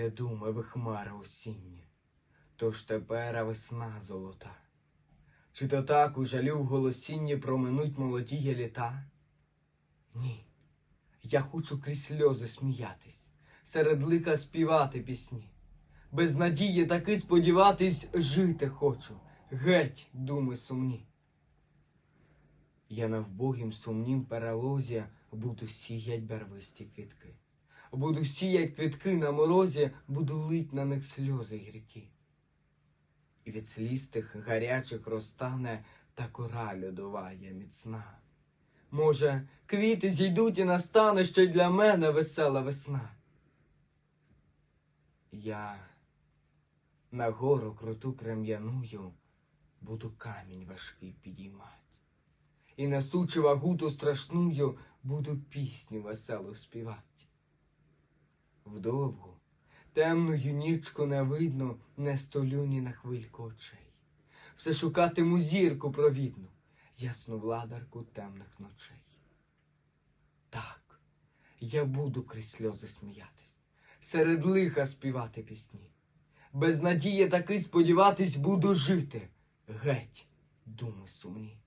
Гнете думи ви хмари осінні, тож тепера весна золота. Чи то так у жалю в голосінні проминуть молодіє літа? Ні, я хочу крізь сльози сміятись, серед лиха співати пісні. Без надії таки сподіватись жити хочу, геть, думи сумні. Я на вбогім сумнім перелозі буду сіять барвисті квітки. Буду сіять квітки на морозі, буду лить на них сльози гіркі. І від сліз тих гарячих розтане та кора льодова є міцна. Може, квіти зійдуть і настане ще й для мене весела весна. Я на гору круту крем'яную буду камінь важкий підіймать. І несучи вагуту страшную, буду пісню веселу співать. Вдовгу, темною нічку не видно, не столю ні на хвильку очей. Все шукатиму зірку провідну, ясну владарку темних ночей. Так, я буду крізь сльози сміятись, серед лиха співати пісні. Без надії таки сподіватись буду жити, геть, думи сумні.